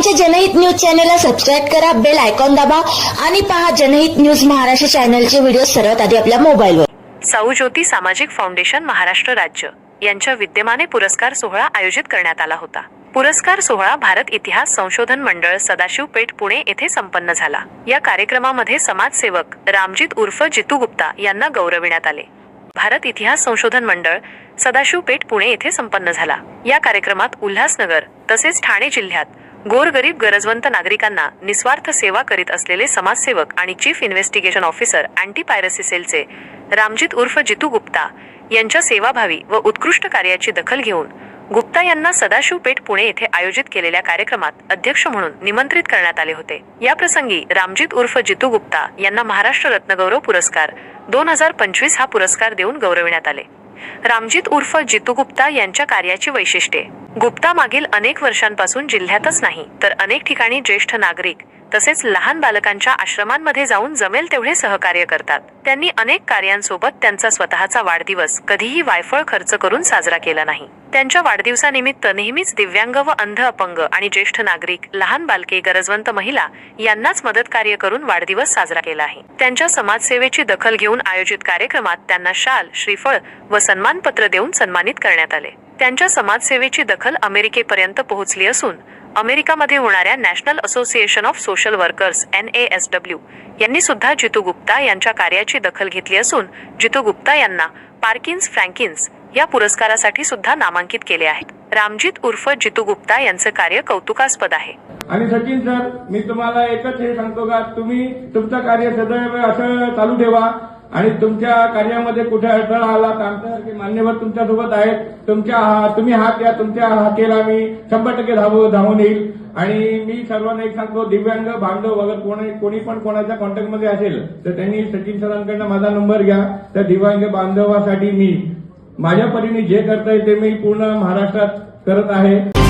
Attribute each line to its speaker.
Speaker 1: आमच्या जनहित न्यूज चॅनलला सबस्क्राईब करा बेल आयकॉन दाबा आणि पहा जनहित न्यूज महाराष्ट्र चॅनलचे व्हिडिओ सर्वात आधी आपल्या मोबाईलवर
Speaker 2: साऊ ज्योती सामाजिक फाउंडेशन महाराष्ट्र राज्य यांच्या विद्यमाने पुरस्कार सोहळा आयोजित करण्यात आला होता. पुरस्कार सोहळा भारत इतिहास संशोधन मंडळ सदाशिव पेठ पुणे येथे संपन्न झाला. या कार्यक्रमामध्ये समाजसेवक रामजीत उर्फ जितू गुप्ता यांना गौरविण्यात आले. भारत इतिहास संशोधन मंडळ सदाशिव पेठ पुणे येथे संपन्न झाला. या कार्यक्रमात उल्हासनगर तसेच ठाणे जिल्ह्यात गोरगरीब गरजवंत नागरिकांना निस्वार्थ सेवा करीत असलेले समाजसेवक आणि chief investigation officer anti piracy सेलचे रामजित उर्फ जितू गुप्ता यांच्या सेवाभावी व उत्कृष्ट कार्याची दखल घेऊन गुप्ता यांना सदाशिव पेठ पुणे येथे आयोजित केलेल्या कार्यक्रमात अध्यक्ष म्हणून निमंत्रित करण्यात आले होते. या प्रसंगी रामजित उर्फ जितू गुप्ता यांना महाराष्ट्र रत्नगौरव पुरस्कार दोन हजार पंचवीस हा पुरस्कार देऊन गौरविण्यात आले. रामजित उर्फ जितू गुप्ता यांच्या कार्याची वैशिष्ट्ये गुप्ता मागील अनेक वर्षांपासून जिल्ह्यातच नाही तर अनेक ठिकाणी ज्येष्ठ नागरिक तसेच लहान बालकांच्या आश्रमांमध्ये जाऊन जमेल तेवढे सहकार्य करतात. त्यांनी अनेक कार्यांसोबत त्यांचा स्वतःचा वाढदिवस कधीही वायफळ खर्च करून साजरा केला नाही. त्यांच्या वाढदिवसानिमित्त नेहमीच दिव्यांग व अंध अपंग आणि ज्येष्ठ नागरिक लहान बालके गरजवंत महिला यांनाच मदत कार्य करून वाढदिवस साजरा केला आहे. त्यांच्या समाजसेवेची दखल घेऊन आयोजित कार्यक्रमात त्यांना शाल श्रीफळ व सन्मानपत्र देऊन सन्मानित करण्यात आले. त्यांच्या समाजसेवेची दखल अमेरिकेपर्यंत पोहोचली असून अमेरिकामध्ये होणाऱ्या national association of social workers N A S W यांनी सुद्धा जितू गुप्ता यांच्या कार्याची दखल घेतली असून जितू गुप्ता यांना पार्किन्स फ्रँकिन्स या पुरस्कारासाठी सुद्धा नामांकित केले आहेत. रामजीत उर्फ जितू गुप्ता यांचं कार्य कौतुकास्पद आहे.
Speaker 3: आणि सचिन सर मी तुम्हाला एकच हे सांगतो का तुम्ही तुमचं कार्य सदैव असं चालू ठेवा. आणि तुमच्या कार्यामध्ये कुठे अडथळा आला तर आमच्यासारखे मान्यवर तुमच्यासोबत आहेत. तुमच्या हा- तुम्ही हात या तुमच्या हाकेला मी शंभर टक्के धाव धावून येईल. आणि मी सर्वांना एक सांगतो दिव्यांग बांधव वगैरे कोणी कोणी पण कोणाच्या कॉन्टॅक्टमध्ये असेल तर त्यांनी सचिन सरांकडनं माझा नंबर घ्या. तर दिव्यांग बांधवासाठी मी माझ्या परीने जे करता ते मी पूर्ण महाराष्ट्रात करत आहे.